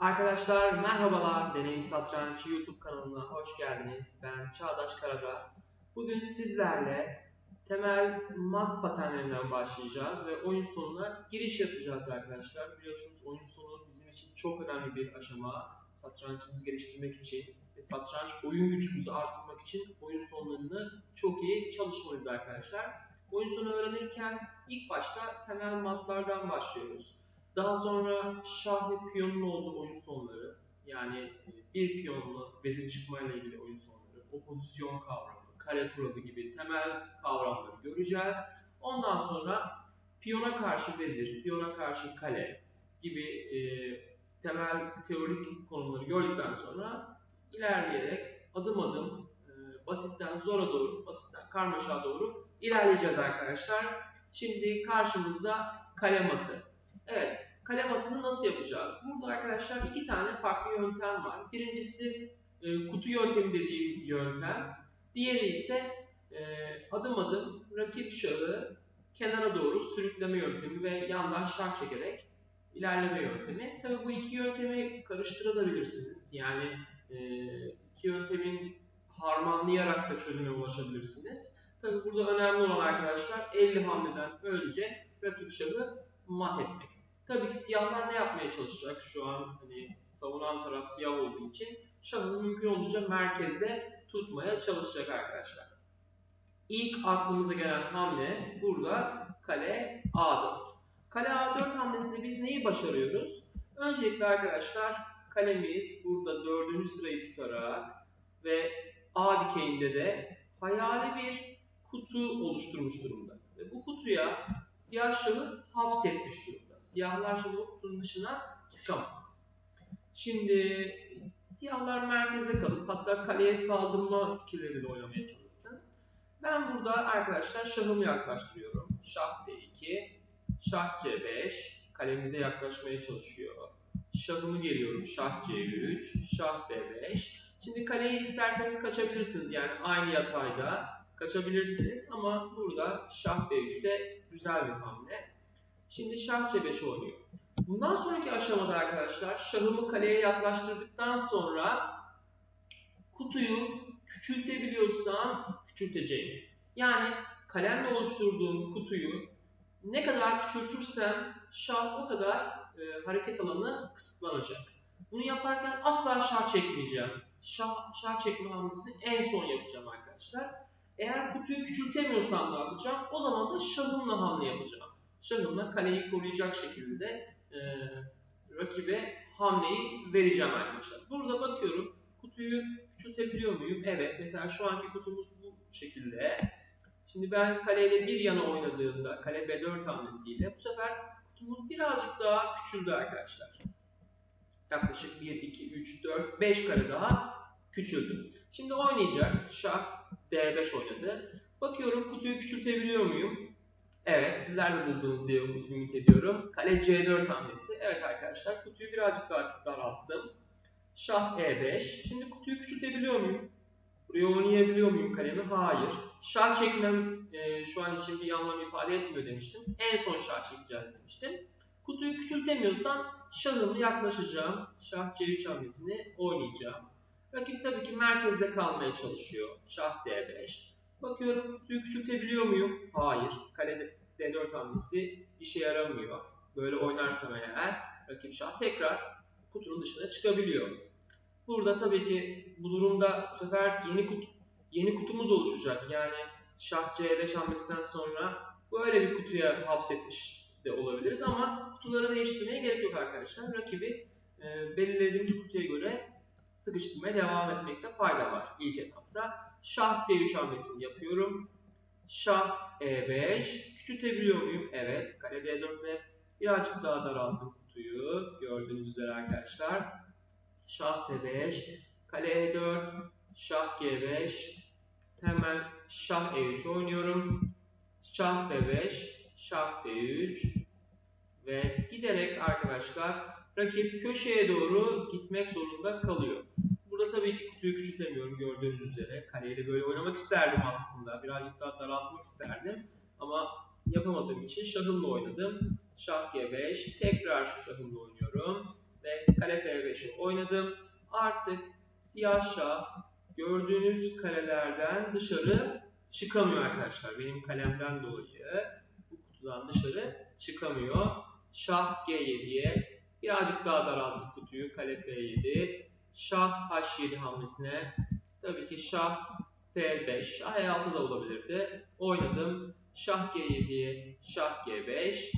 Arkadaşlar merhabalar. Deneyim Satranç YouTube kanalına hoş geldiniz. Ben Çağdaş Karada. Bugün sizlerle temel mat paternlerinden başlayacağız ve oyun sonuna giriş yapacağız arkadaşlar. Biliyorsunuz oyun sonu bizim için çok önemli bir aşama. Satrançımızı geliştirmek için ve satranç oyun gücümüzü artırmak için oyun sonlarını çok iyi çalışmalıyız arkadaşlar. Oyun sonu öğrenirken ilk başta temel matlardan başlıyoruz. Daha sonra şah ve piyonun oyun sonları, yani e, bir piyonlu vezir çıkmayla ilgili oyun sonları, opozisyon kavramı, kare kuralı gibi temel kavramları göreceğiz. Ondan sonra piyona karşı vezir, piyona karşı kale gibi e, temel teorik konuları gördükten sonra ilerleyerek adım adım e, basitten zora doğru, basitten karmaşa doğru ilerleyeceğiz arkadaşlar. Şimdi karşımızda kale matı. Evet, kalem atını nasıl yapacağız? Burada arkadaşlar iki tane farklı yöntem var. Birincisi e, kutu yöntemi dediğim yöntem. Diğeri ise e, adım adım rakip şahı kenara doğru sürükleme yöntemi ve yandan şah çekerek ilerleme yöntemi. Tabii bu iki yöntemi karıştırabilirsiniz. Yani e, iki yöntemin harmanlayarak da çözüme ulaşabilirsiniz. Tabii burada önemli olan arkadaşlar 50 hamleden önce rakip şahı mat etmek. Tabii ki siyahlar ne yapmaya çalışacak? Şu an hani savunan taraf siyah olduğu için şahını mümkün olduğunca merkezde tutmaya çalışacak arkadaşlar. İlk aklımıza gelen hamle burada kale A4. Kale A4 hamlesinde biz neyi başarıyoruz? Öncelikle arkadaşlar kalemiz burada dördüncü sırayı tutarak ve A dikeyinde de hayali bir kutu oluşturmuş durumda. Ve bu kutuya siyah şahı hapsetmiş durumda. Siyahlar kutunun dışına çıkamaz. Şimdi siyahlar merkezde kalıp hatta kaleye saldırma fikirleriyle oynamaya çalışsın. Ben burada arkadaşlar şahımı yaklaştırıyorum. Şah D2, şah C5, kalemize yaklaşmaya çalışıyor. Şahımı geliyorum. Şah C3, şah D5. Şimdi kaleyi isterseniz kaçabilirsiniz. Yani aynı yatayda kaçabilirsiniz. Ama burada şah D3'te güzel bir hamle. Şimdi şah C5 oynuyor. Bundan sonraki aşamada arkadaşlar şahımı kaleye yaklaştırdıktan sonra kutuyu küçültebiliyorsam küçülteceğim. Yani kalemle oluşturduğum kutuyu ne kadar küçültürsem şah o kadar e, hareket alanı kısıtlanacak. Bunu yaparken asla şah çekmeyeceğim. Şah, şah çekme hamlesini en son yapacağım arkadaşlar. Eğer kutuyu küçültemiyorsam ne yapacağım? O zaman da şahımla hamle yapacağım. Şahımla kaleyi koruyacak şekilde e, rakibe hamleyi vereceğim arkadaşlar. Burada bakıyorum kutuyu küçültebiliyor muyum? Evet. Mesela şu anki kutumuz bu şekilde. Şimdi ben kaleyle bir yana oynadığımda kale B4 hamlesiyle bu sefer kutumuz birazcık daha küçüldü arkadaşlar. Yaklaşık 1, 2, 3, 4, 5 kare daha küçüldü. Şimdi oynayacak. Şah D5 oynadı. Bakıyorum kutuyu küçültebiliyor muyum? Evet, sizler de buldunuz diye ümit ediyorum. Kale C4 hamlesi. Evet arkadaşlar, kutuyu birazcık daha daralttım. Şah E5. Şimdi kutuyu küçültebiliyor muyum? Buraya oynayabiliyor muyum kalemi? Hayır. Şah çekmem e, şu an için bir anlam ifade etmiyor demiştim. En son şah çekeceğiz demiştim. Kutuyu küçültemiyorsam şahımı yaklaşacağım. Şah C3 hamlesini oynayacağım. Rakip tabii ki merkezde kalmaya çalışıyor. Şah D5. Bakıyorum kutuyu küçültebiliyor muyum? Hayır. Kale D4 hamlesi işe yaramıyor. Böyle oynarsam eğer rakip şah tekrar kutunun dışına çıkabiliyor. Burada tabii ki bu durumda bu sefer yeni kut yeni kutumuz oluşacak. Yani şah C5 hamlesinden sonra böyle bir kutuya hapsetmiş de olabiliriz ama kutuları değiştirmeye gerek yok arkadaşlar. Rakibi e, belirlediğimiz kutuya göre sıkıştırmaya devam etmekte fayda var ilk etapta. Şah D3 hamlesini yapıyorum. Şah E5. Küçültebiliyor muyum? Evet. Kale D4 ve birazcık daha daralttım kutuyu. Gördüğünüz üzere arkadaşlar. Şah D5. Kale E4. Şah G5. Hemen Şah E3 oynuyorum. Şah D5. Şah D3. Ve giderek arkadaşlar rakip köşeye doğru gitmek zorunda kalıyor. Burada tabii ki kutuyu küçültemiyorum gördüğünüz üzere. Kaleyle böyle oynamak isterdim aslında. Birazcık daha daraltmak isterdim. Ama yapamadığım için şahımla oynadım. Şah G5. Tekrar şahımla oynuyorum. Ve kale F5'i oynadım. Artık siyah şah gördüğünüz kalelerden dışarı çıkamıyor arkadaşlar. Benim kalemden dolayı bu kutudan dışarı çıkamıyor. Şah G7'ye birazcık daha daralttık kutuyu. Kale F7. Şah H7 hamlesine. Tabii ki şah F5. Şah E6 da olabilirdi. Oynadım. Şah G7'ye şah G5.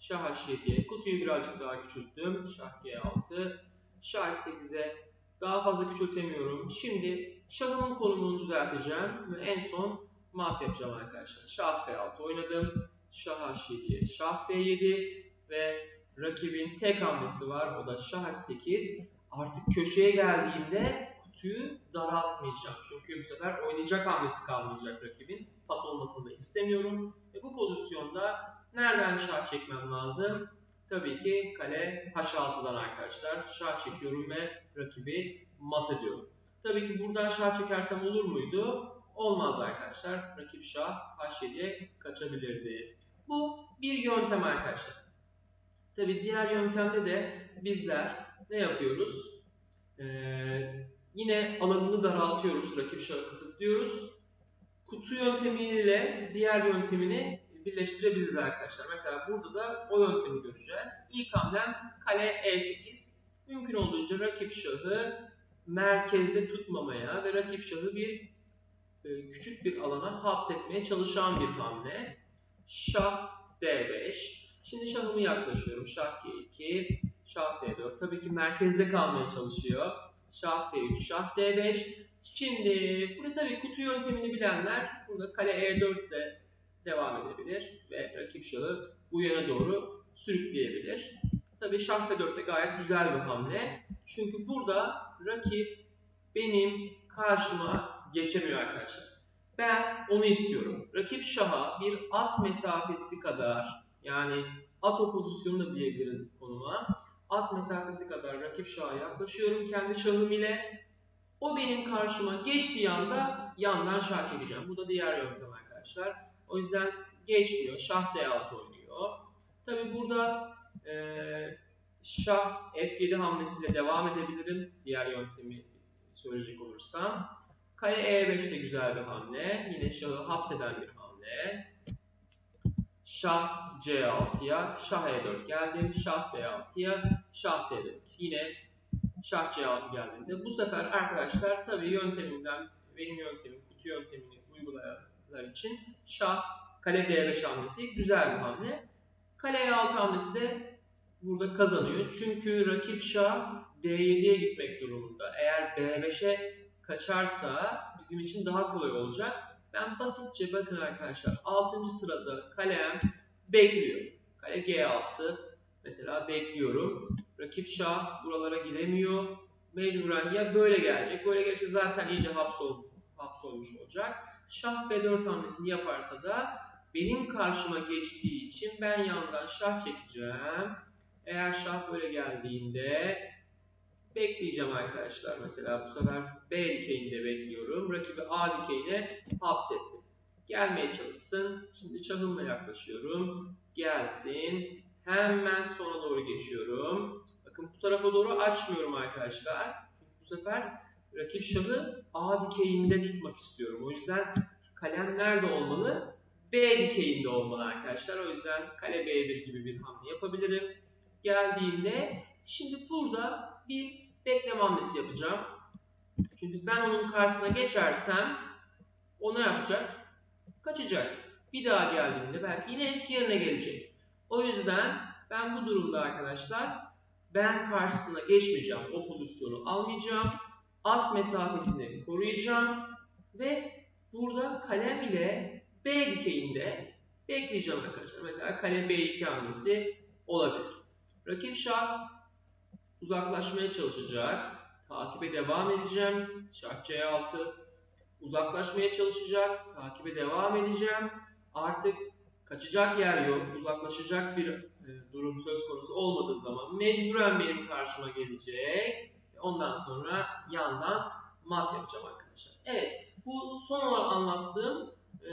Şah H7'ye kutuyu birazcık daha küçülttüm. Şah G6. Şah 8'e daha fazla küçültemiyorum. Şimdi şahımın konumunu düzelteceğim ve en son mat yapacağım arkadaşlar. Şah F6 oynadım. Şah H7'ye şah F7 ve rakibin tek hamlesi var. O da şah H8. Artık köşeye geldiğinde kutuyu daraltmayacağım. Çünkü bu sefer oynayacak hamlesi kalmayacak rakibin. Pat olmasını da istemiyorum. Ve bu pozisyonda nereden şah çekmem lazım? Tabii ki kale H6'dan arkadaşlar. Şah çekiyorum ve rakibi mat ediyorum. Tabii ki buradan şah çekersem olur muydu? Olmaz arkadaşlar. Rakip şah H7'ye kaçabilirdi. Bu bir yöntem arkadaşlar. Tabii diğer yöntemde de bizler ne yapıyoruz? Ee, yine alanını daraltıyoruz. Rakip şahı kısıtlıyoruz. Kutu yöntemiyle diğer yöntemini birleştirebiliriz arkadaşlar. Mesela burada da o yöntemi göreceğiz. İlk hamlem kale E8. Mümkün olduğunca rakip şahı merkezde tutmamaya ve rakip şahı bir e, küçük bir alana hapsetmeye çalışan bir hamle. Şah D5. Şimdi şahımı yaklaşıyorum. Şah G2, Şah D4. Tabii ki merkezde kalmaya çalışıyor. Şah D3, Şah D5. Şimdi burada tabii kutu yöntemini bilenler burada kale E4 ile devam edebilir ve rakip şahı bu yana doğru sürükleyebilir. Tabii Şah F4 de gayet güzel bir hamle. Çünkü burada rakip benim karşıma geçemiyor arkadaşlar. Ben onu istiyorum. Rakip şaha bir at mesafesi kadar yani at opozisyonu da diyebiliriz bu konuma. At mesafesi kadar rakip şaha yaklaşıyorum kendi şahım ile. O benim karşıma geçtiği anda yandan şah çekeceğim. Bu da diğer yöntem arkadaşlar. O yüzden geçmiyor. Şah D6 oynuyor. Tabi burada e, şah F7 hamlesiyle devam edebilirim. Diğer yöntemi söyleyecek olursam. Kale E5 de güzel bir hamle. Yine şahı hapseden bir hamle. Şah C6'ya, Şah E4 geldim. Şah D6'ya, Şah D4. Yine Şah C6 geldiğinde bu sefer arkadaşlar tabii yöntemimden benim yöntemim, kutu yöntemini uygulayanlar için Şah Kale D5 hamlesi güzel bir hamle. Kale E6 hamlesi de burada kazanıyor. Çünkü rakip şah D7'ye gitmek durumunda. Eğer B5'e kaçarsa bizim için daha kolay olacak. Ben basitçe bakın arkadaşlar 6. sırada kalem bekliyor. Kale G6 mesela bekliyorum. Rakip şah buralara giremiyor. Mecburen ya böyle gelecek. Böyle gelirse zaten iyice hapsol, hapsolmuş olacak. Şah B4 hamlesini yaparsa da benim karşıma geçtiği için ben yandan şah çekeceğim. Eğer şah böyle geldiğinde bekleyeceğim arkadaşlar. Mesela bu sefer B dikeyinde bekliyorum. Rakibi A dikeyine hapsettim. Gelmeye çalışsın. Şimdi şahımla yaklaşıyorum. Gelsin. Hemen sona doğru geçiyorum. Bakın bu tarafa doğru açmıyorum arkadaşlar. Çünkü bu sefer rakip şahı A dikeyinde tutmak istiyorum. O yüzden kalem nerede olmalı? B dikeyinde olmalı arkadaşlar. O yüzden kale B1 gibi bir hamle yapabilirim. Geldiğinde şimdi burada bir bekleme hamlesi yapacağım. Çünkü ben onun karşısına geçersem o ne yapacak? Kaçacak. Bir daha geldiğinde belki yine eski yerine gelecek. O yüzden ben bu durumda arkadaşlar ben karşısına geçmeyeceğim. O pozisyonu almayacağım. At mesafesini koruyacağım. Ve burada kalem ile B dikeyinde bekleyeceğim arkadaşlar. Mesela kale B2 hamlesi olabilir. Rakip şah uzaklaşmaya çalışacak. Takibe devam edeceğim. Şah C6 uzaklaşmaya çalışacak. Takibe devam edeceğim. Artık kaçacak yer yok. Uzaklaşacak bir e, durum söz konusu olmadığı zaman mecburen benim karşıma gelecek. Ondan sonra yandan mat yapacağım arkadaşlar. Evet, bu son olarak anlattığım e,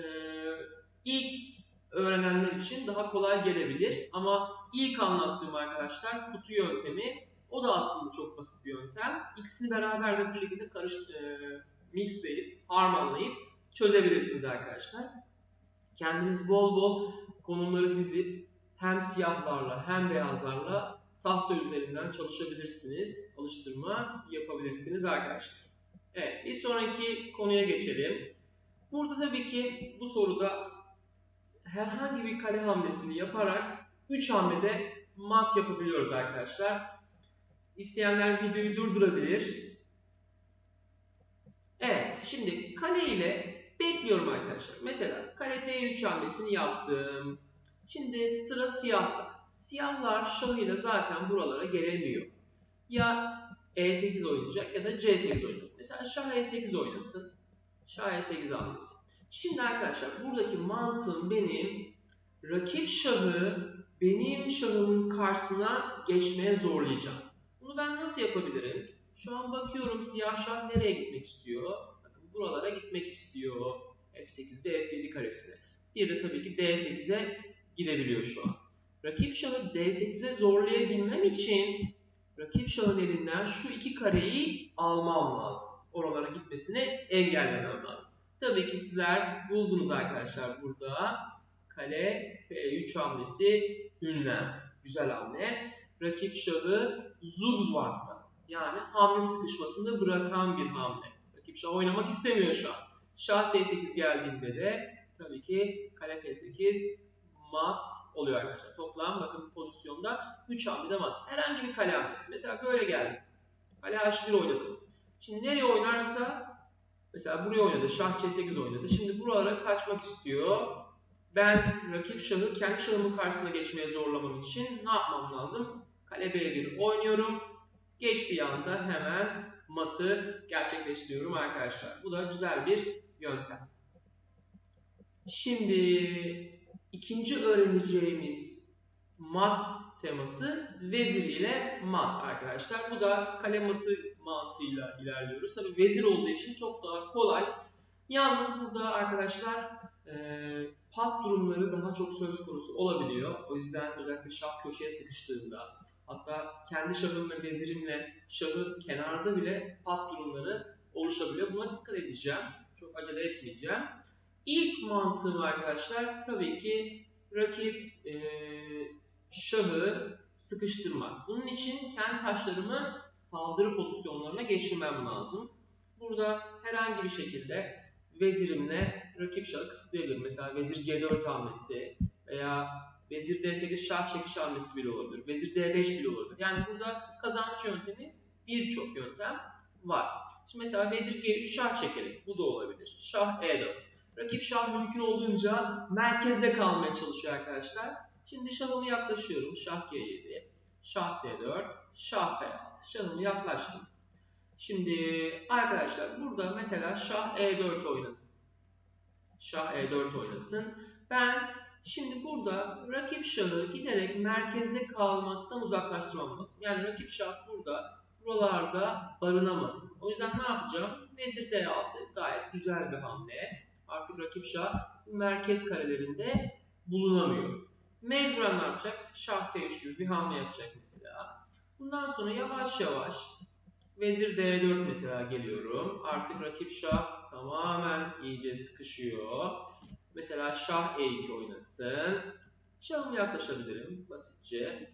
ilk öğrenenler için daha kolay gelebilir. Ama ilk anlattığım arkadaşlar kutu yöntemi O da aslında çok basit bir yöntem. İkisini beraber de bu şekilde karış, e, mixleyip, harmanlayıp çözebilirsiniz arkadaşlar. Kendiniz bol bol konumları dizip hem siyahlarla hem beyazlarla tahta üzerinden çalışabilirsiniz. Alıştırma yapabilirsiniz arkadaşlar. Evet, bir sonraki konuya geçelim. Burada tabii ki bu soruda herhangi bir kare hamlesini yaparak 3 hamlede mat yapabiliyoruz arkadaşlar. İsteyenler videoyu durdurabilir. Evet, şimdi kale ile bekliyorum arkadaşlar. Mesela kale D3 hamlesini yaptım. Şimdi sıra siyahta. Siyahlar şahıyla zaten buralara gelemiyor. Ya E8 oynayacak ya da C8 oynayacak. Mesela şah E8 oynasın. Şah E8 hamlesi. Şimdi arkadaşlar buradaki mantığım benim rakip şahı benim şahımın karşısına geçmeye zorlayacağım. Bunu ben nasıl yapabilirim? Şu an bakıyorum siyah şah nereye gitmek istiyor? Bakın buralara gitmek istiyor. F8'de F7 karesine. Bir de tabii ki D8'e gidebiliyor şu an. Rakip şahı D8'e zorlayabilmem için rakip şahın elinden şu iki kareyi almam lazım. Oralara gitmesini engellemem lazım. Tabii ki sizler buldunuz arkadaşlar burada. Kale F3 hamlesi ünlem. Güzel hamle. Rakip şahı Zugzwang'da. Yani hamle sıkışmasında bırakan bir hamle. Rakip şah oynamak istemiyor şu an. Şah D8 geldiğinde de tabii ki kale F8 mat oluyor arkadaşlar. Toplam bakın pozisyonda 3 hamlede mat. Herhangi bir kale hamlesi. Mesela böyle geldi. Kale H1 oynadım. Şimdi nereye oynarsa mesela buraya oynadı. Şah C8 oynadı. Şimdi buralara kaçmak istiyor. Ben rakip şahı kendi şahımın karşısına geçmeye zorlamam için ne yapmam lazım? Kale B1 oynuyorum. Geçtiği anda hemen matı gerçekleştiriyorum arkadaşlar. Bu da güzel bir yöntem. Şimdi ikinci öğreneceğimiz mat teması vezir ile mat arkadaşlar. Bu da kale matı mantığıyla ilerliyoruz. Tabi vezir olduğu için çok daha kolay. Yalnız burada arkadaşlar e, pat durumları daha çok söz konusu olabiliyor. O yüzden özellikle şah köşeye sıkıştığında hatta kendi şahımla vezirimle şahı kenarda bile pat durumları oluşabiliyor. Buna dikkat edeceğim. Çok acele etmeyeceğim. İlk mantığım arkadaşlar tabii ki rakip e, şahı sıkıştırmak. Bunun için kendi taşlarımı saldırı pozisyonlarına geçirmem lazım. Burada herhangi bir şekilde vezirimle rakip şahı kısıtlayabilirim. Mesela vezir G4 hamlesi veya vezir D8 şah çekiş hamlesi bile olabilir. Vezir D5 bile olabilir. Yani burada kazanç yöntemi birçok yöntem var. Şimdi mesela vezir G3 şah çekerek bu da olabilir. Şah E4. Rakip şah mümkün olduğunca merkezde kalmaya çalışıyor arkadaşlar. Şimdi şahımı yaklaşıyorum. Şah G7, şah D4, şah F6. Şahımı yaklaştım. Şimdi arkadaşlar burada mesela şah E4 oynasın. Şah E4 oynasın. Ben şimdi burada rakip şahı giderek merkezde kalmaktan uzaklaştırmam. Yani rakip şah burada buralarda barınamasın. O yüzden ne yapacağım? Vezir D6 gayet güzel bir hamle. Artık rakip şah merkez karelerinde bulunamıyor. Mecburen ne yapacak? Şah D3 gibi bir hamle yapacak mesela. Bundan sonra yavaş yavaş Vezir D4 mesela geliyorum. Artık rakip şah tamamen iyice sıkışıyor. Mesela şah E2 oynasın. Şahım yaklaşabilirim basitçe.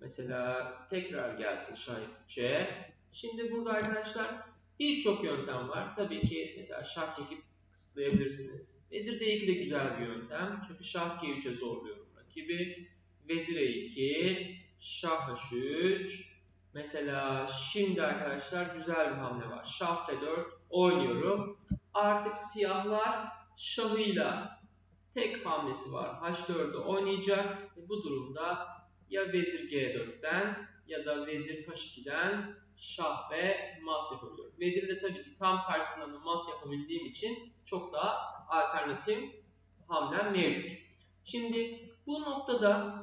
Mesela tekrar gelsin şah F3'e. Şimdi burada arkadaşlar birçok yöntem var. Tabii ki mesela şah çekip kısıtlayabilirsiniz. Vezir D2 de güzel bir yöntem. Çünkü şah G3'e zorluyorum rakibi. Vezir E2, şah H3, Mesela şimdi arkadaşlar güzel bir hamle var. Şah F4 oynuyorum. Artık siyahlar şahıyla tek hamlesi var. H4'ü oynayacak. Bu durumda ya vezir G4'ten ya da vezir H2'den şah ve mat yapabiliyorum. Veziri de tabii ki tam karşısında da mat yapabildiğim için çok daha alternatif hamlem mevcut. Şimdi bu noktada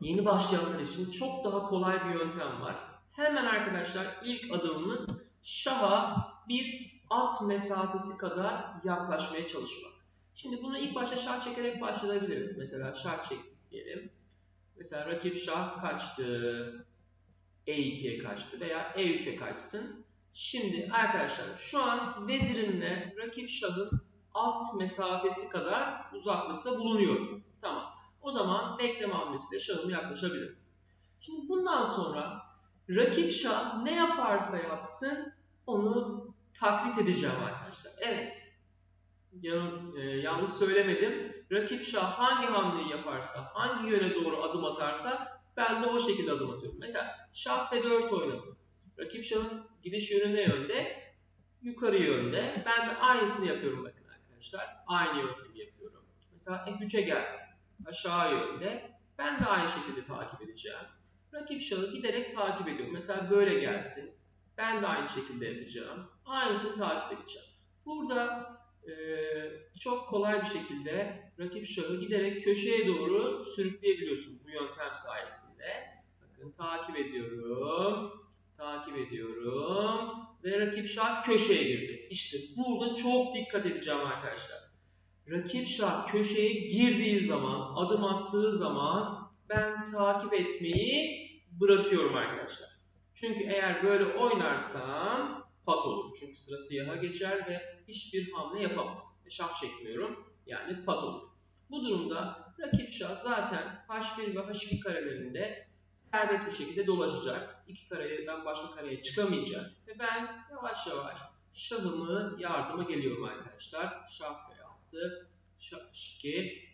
yeni başlayanlar için çok daha kolay bir yöntem var. Hemen arkadaşlar ilk adımımız şaha bir at mesafesi kadar yaklaşmaya çalışmak. Şimdi bunu ilk başta şah çekerek başlayabiliriz. Mesela şah çek diyelim. Mesela rakip şah kaçtı. E2'ye kaçtı veya E3'e kaçsın. Şimdi arkadaşlar şu an vezirimle rakip şahın alt mesafesi kadar uzaklıkta bulunuyorum. Tamam. O zaman bekleme hamlesiyle şahım yaklaşabilir. Şimdi bundan sonra rakip şah ne yaparsa yapsın onu taklit edeceğim arkadaşlar. Evet. Yan, e, yanlış söylemedim. Rakip şah hangi hamleyi yaparsa, hangi yöne doğru adım atarsa ben de o şekilde adım atıyorum. Mesela şah B4 oynasın. Rakip şahın gidiş yönü ne yönde? Yukarı yönde. Ben de aynısını yapıyorum bakın arkadaşlar. Aynı yöntemi yapıyorum. Mesela F3'e gelsin. Aşağı yönde. Ben de aynı şekilde takip edeceğim. Rakip şahı giderek takip ediyorum. Mesela böyle gelsin. Ben de aynı şekilde yapacağım. Aynısını takip edeceğim. Burada e, çok kolay bir şekilde rakip şahı giderek köşeye doğru sürükleyebiliyorsun bu yöntem sayesinde. Bakın takip ediyorum. Takip ediyorum. Ve rakip şah köşeye girdi. İşte burada çok dikkat edeceğim arkadaşlar. Rakip şah köşeye girdiği zaman, adım attığı zaman ben takip etmeyi bırakıyorum arkadaşlar. Çünkü eğer böyle oynarsam pat olur. Çünkü sıra siyaha geçer ve hiçbir hamle yapamaz. E, şah çekmiyorum. Yani pat olur. Bu durumda rakip şah zaten H1 ve H2 karelerinde serbest bir şekilde dolaşacak. İki kareden başka kareye çıkamayacak. Ve ben yavaş yavaş şahımı yardıma geliyorum arkadaşlar. Şah F6, Şah 2,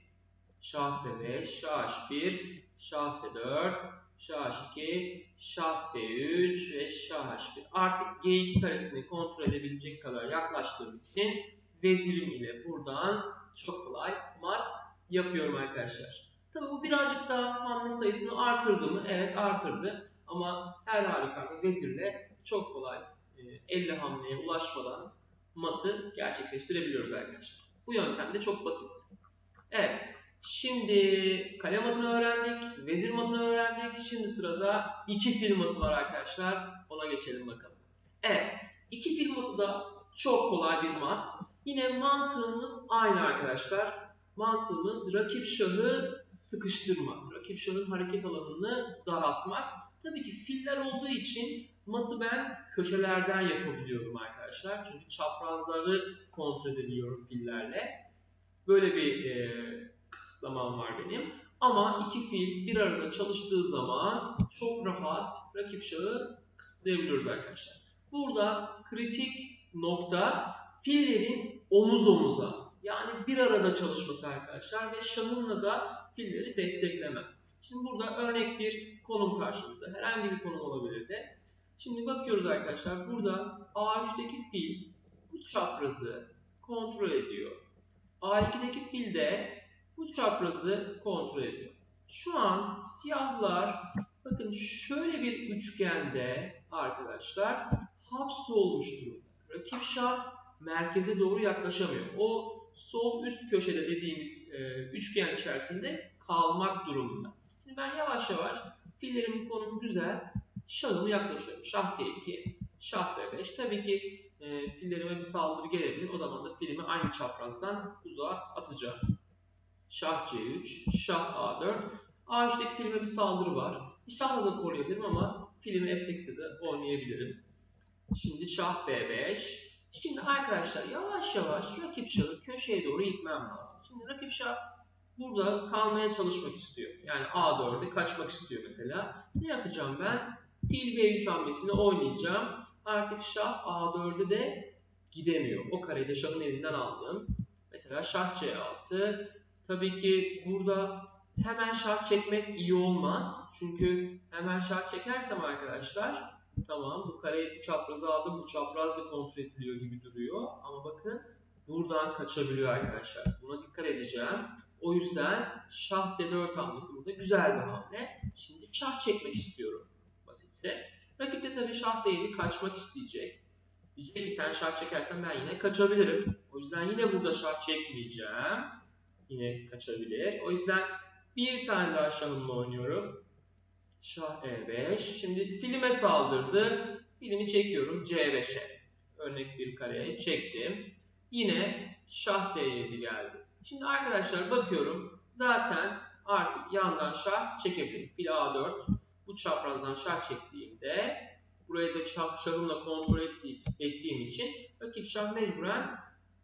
Şah F5, Şah H1, Şah F4, Şah H2, Şah F3 ve Şah H1. Artık G2 karesini kontrol edebilecek kadar yaklaştığım için vezirim ile buradan çok kolay mat yapıyorum arkadaşlar. Tabi bu birazcık daha hamle sayısını artırdı mı? Evet artırdı. Ama her halükarda vezirle çok kolay 50 e, hamleye ulaşmadan matı gerçekleştirebiliyoruz arkadaşlar. Bu yöntem de çok basit. Evet. Şimdi kale matını öğrendik, vezir matını öğrendik. Şimdi sırada iki fil matı var arkadaşlar. Ona geçelim bakalım. Evet. iki fil matı da çok kolay bir mat. Yine mantığımız aynı arkadaşlar. Mantığımız rakip şahı sıkıştırmak. Rakip şahın hareket alanını daraltmak. Tabii ki filler olduğu için matı ben köşelerden yapabiliyorum arkadaşlar. Çünkü çaprazları kontrol edebiliyorum fillerle. Böyle bir e, kısıtlamam var benim. Ama iki fil bir arada çalıştığı zaman çok rahat rakip şahı kısıtlayabiliyoruz arkadaşlar. Burada kritik nokta fillerin omuz omuza yani bir arada çalışması arkadaşlar ve şahınla da filleri desteklemem. Şimdi burada örnek bir konum karşımızda. Herhangi bir konum olabilir de. Şimdi bakıyoruz arkadaşlar. Burada A3'teki fil bu çaprazı kontrol ediyor. A2'deki fil de bu çaprazı kontrol ediyor. Şu an siyahlar bakın şöyle bir üçgende arkadaşlar hapsolmuş durumda. Rakip şah merkeze doğru yaklaşamıyor. O sol üst köşede dediğimiz e, üçgen içerisinde kalmak durumunda. Şimdi ben yavaş yavaş fillerimin konumu güzel. Şahımı yaklaşıyorum. Şah D2, şah B5. Tabii ki e, fillerime bir saldırı gelebilir. O zaman da filimi aynı çaprazdan uzağa atacağım. Şah C3, şah A4. A3'teki filme bir saldırı var. Şahla da koruyabilirim ama filmi F8'de de oynayabilirim. Şimdi şah B5. Şimdi arkadaşlar yavaş yavaş rakip şahı köşeye doğru itmem lazım. Şimdi rakip şah burada kalmaya çalışmak istiyor. Yani A4'e kaçmak istiyor mesela. Ne yapacağım ben? Fil B3 hamlesini oynayacağım. Artık şah A4'e de gidemiyor. O karede şahın elinden aldım. Mesela şah C6. Tabii ki burada hemen şah çekmek iyi olmaz. Çünkü hemen şah çekersem arkadaşlar Tamam bu kare çaprazı aldım. Bu çapraz da kontrol ediliyor gibi duruyor. Ama bakın buradan kaçabiliyor arkadaşlar. Buna dikkat edeceğim. O yüzden şah D4 hamlesi burada güzel bir hamle. Şimdi şah çekmek istiyorum. Basitçe. Rakip de tabii şah D7 kaçmak isteyecek. Diyecek ki sen şah çekersen ben yine kaçabilirim. O yüzden yine burada şah çekmeyeceğim. Yine kaçabilir. O yüzden bir tane daha şahımla oynuyorum. Şah E5. Şimdi filime saldırdı. Filmi çekiyorum C5'e. Örnek bir kareye çektim. Yine şah D7 geldi. Şimdi arkadaşlar bakıyorum. Zaten artık yandan şah çekebilirim. Fil A4. bu çaprazdan şah çektiğimde burayı da şah, şahımla kontrol ettiği, ettiğim için rakip şah mecburen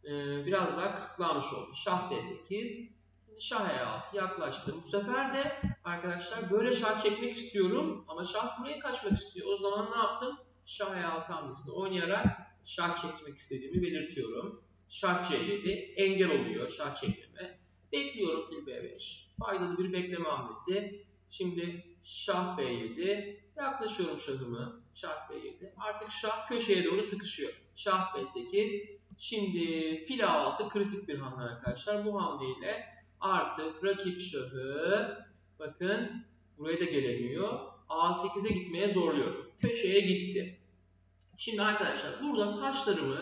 e, biraz daha kısıtlanmış oldu. Şah D8, şimdi şah E6 yaklaştım. Bu sefer de arkadaşlar böyle şah çekmek istiyorum ama şah buraya kaçmak istiyor. O zaman ne yaptım? Şah E6 hamlesini oynayarak şah çekmek istediğimi belirtiyorum. Şah C7 engel oluyor şah çekmeme. Bekliyorum fil B5. Faydalı bir bekleme hamlesi. Şimdi şah B7. Yaklaşıyorum şahımı. Şah B7. Artık şah köşeye doğru sıkışıyor. Şah B8. Şimdi fil A6 kritik bir hamle arkadaşlar. Bu hamleyle artık rakip şahı bakın buraya da gelemiyor. A8'e gitmeye zorluyorum. Köşeye gitti. Şimdi arkadaşlar burada taşlarımı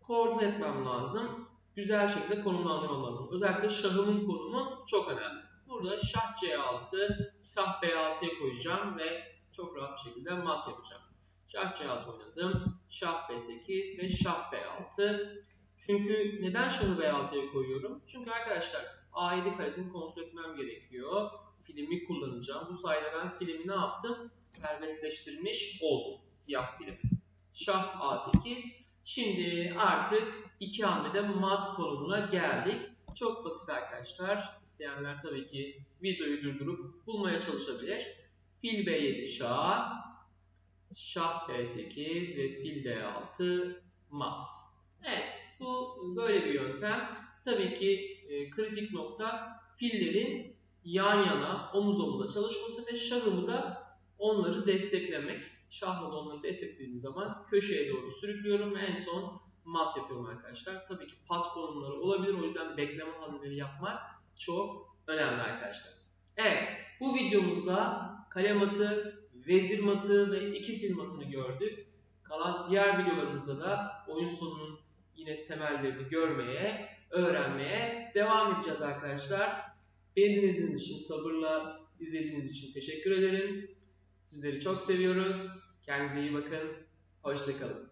koordine etmem lazım. Güzel şekilde konumlandırmam lazım. Özellikle şahımın konumu çok önemli. Burada şah C6, şah B6'ya koyacağım ve çok rahat bir şekilde mat yapacağım. Şah C6 oynadım. Şah B8 ve şah B6. Çünkü neden şahı B6'ya koyuyorum? Çünkü arkadaşlar A7 karesini kontrol etmem gerekiyor. Filmi kullanacağım. Bu sayede ben filmi ne yaptım? Serbestleştirmiş oldum. Siyah film. Şah A8. Şimdi artık iki hamlede mat konumuna geldik. Çok basit arkadaşlar. İsteyenler tabii ki videoyu durdurup bulmaya çalışabilir. Fil B7 şah, şah B8 ve fil D6 mat. Evet, bu böyle bir yöntem. Tabii ki e, kritik nokta fillerin yan yana, omuz omuza çalışması ve şahımı da onları desteklemek. Şahla da onları desteklediğim zaman köşeye doğru sürüklüyorum ve en son mat yapıyorum arkadaşlar. Tabii ki pat konumları olabilir. O yüzden bekleme hamleleri yapmak çok önemli arkadaşlar. Evet, bu videomuzda kale matı, vezir matı ve iki fil matını gördük. Kalan diğer videolarımızda da oyun sonunun yine temellerini görmeye, öğrenmeye devam edeceğiz arkadaşlar. Beni dinlediğiniz için, sabırla izlediğiniz için teşekkür ederim. Sizleri çok seviyoruz. Kendinize iyi bakın. Hoşçakalın.